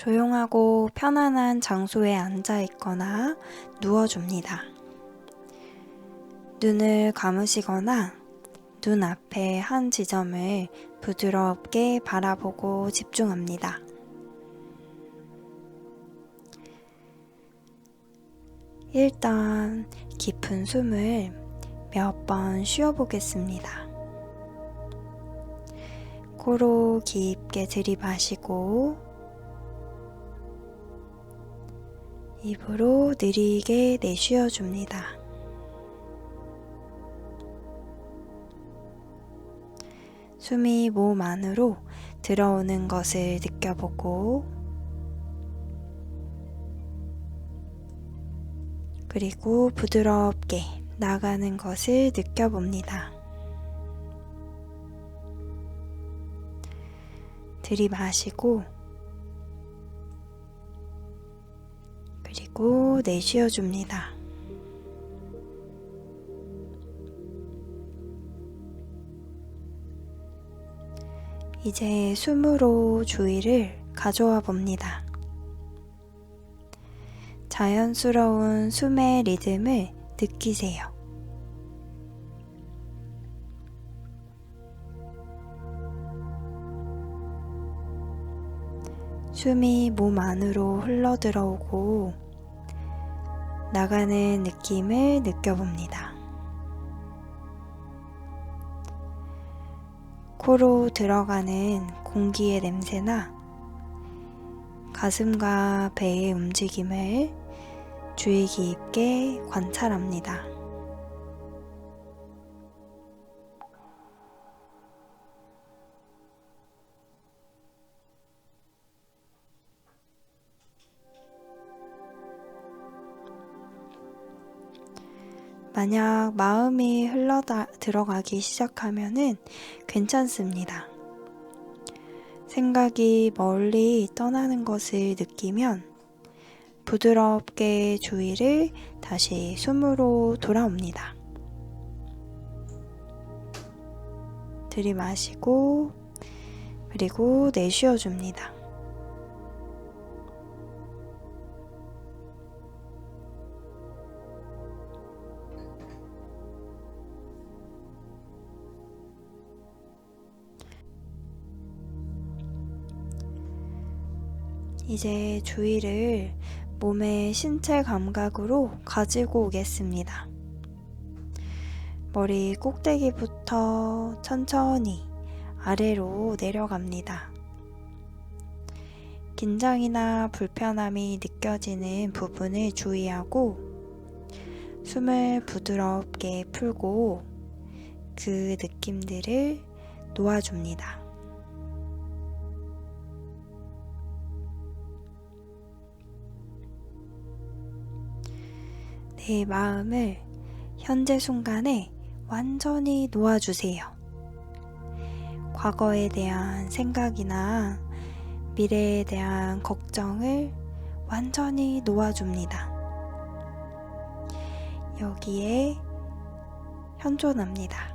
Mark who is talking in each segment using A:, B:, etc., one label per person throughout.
A: 조용하고 편안한 장소에 앉아 있거나 누워줍니다. 눈을 감으시거나 눈 앞에 한 지점을 부드럽게 바라보고 집중합니다. 일단 깊은 숨을 몇 번 쉬어보겠습니다. 코로 깊게 들이마시고 입으로 느리게 내쉬어 줍니다. 숨이 몸 안으로 들어오는 것을 느껴보고 그리고 부드럽게 나가는 것을 느껴봅니다. 들이마시고 그리고 내쉬어 줍니다. 이제 숨으로 주의를 가져와 봅니다. 자연스러운 숨의 리듬을 느끼세요. 숨이 몸 안으로 흘러 들어오고 나가는 느낌을 느껴봅니다. 코로 들어가는 공기의 냄새나 가슴과 배의 움직임을 주의 깊게 관찰합니다. 만약 마음이 흘러 들어가기 시작하면은 괜찮습니다. 생각이 멀리 떠나는 것을 느끼면 부드럽게 주의를 다시 숨으로 돌아옵니다. 들이마시고 그리고 내쉬어 줍니다. 이제 주의를 몸의 신체 감각으로 가지고 오겠습니다. 머리 꼭대기부터 천천히 아래로 내려갑니다. 긴장이나 불편함이 느껴지는 부분을 주의하고 숨을 부드럽게 풀고 그 느낌들을 놓아줍니다. 내 마음을 현재 순간에 완전히 놓아주세요. 과거에 대한 생각이나 미래에 대한 걱정을 완전히 놓아줍니다. 여기에 현존합니다.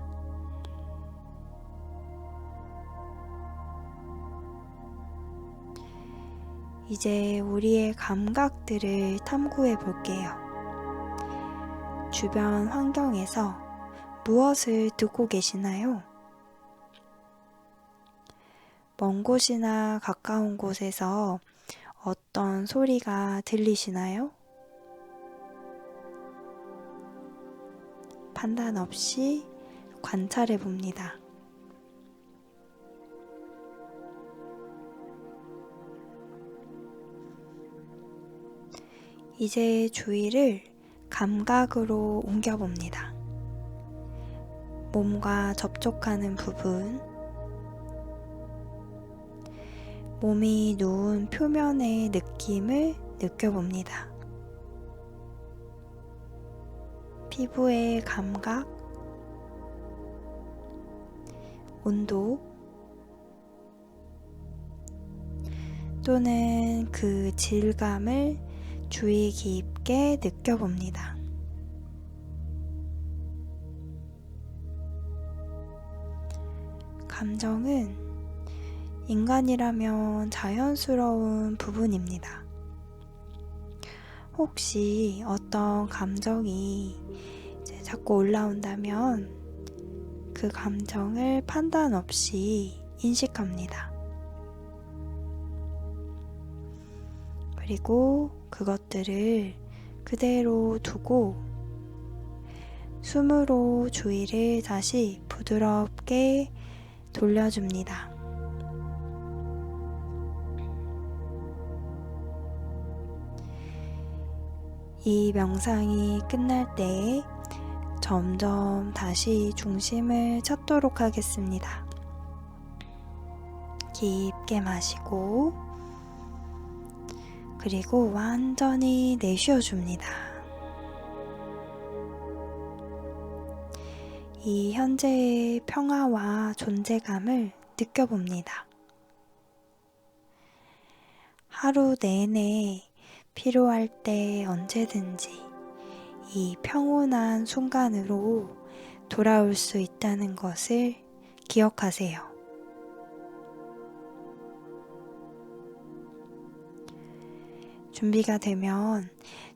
A: 이제 우리의 감각들을 탐구해 볼게요. 주변 환경에서 무엇을 듣고 계시나요? 먼 곳이나 가까운 곳에서 어떤 소리가 들리시나요? 판단 없이 관찰해 봅니다. 이제 주의를 감각으로 옮겨봅니다. 몸과 접촉하는 부분, 몸이 누운 표면의 느낌을 느껴봅니다. 피부의 감각, 온도, 또는 그 질감을 주의 깊게 느껴봅니다. 감정은 인간이라면 자연스러운 부분입니다. 혹시 어떤 감정이 자꾸 올라온다면 그 감정을 판단 없이 인식합니다. 그리고 그것들을 그대로 두고 숨으로 주의를 다시 부드럽게 돌려줍니다. 이 명상이 끝날 때 점점 다시 중심을 찾도록 하겠습니다. 깊게 마시고 그리고 완전히 내쉬어 줍니다. 이 현재의 평화와 존재감을 느껴봅니다. 하루 내내 필요할 때 언제든지 이 평온한 순간으로 돌아올 수 있다는 것을 기억하세요. 준비가 되면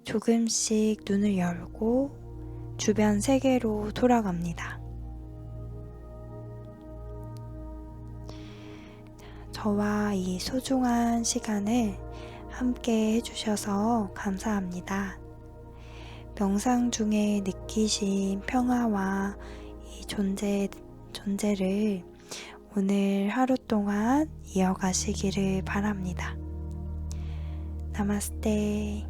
A: 조금씩 눈을 열고 주변 세계로 돌아갑니다. 저와 이 소중한 시간을 함께 해주셔서 감사합니다. 명상 중에 느끼신 평화와 이 존재, 존재를 오늘 하루 동안 이어가시기를 바랍니다. 나마스테.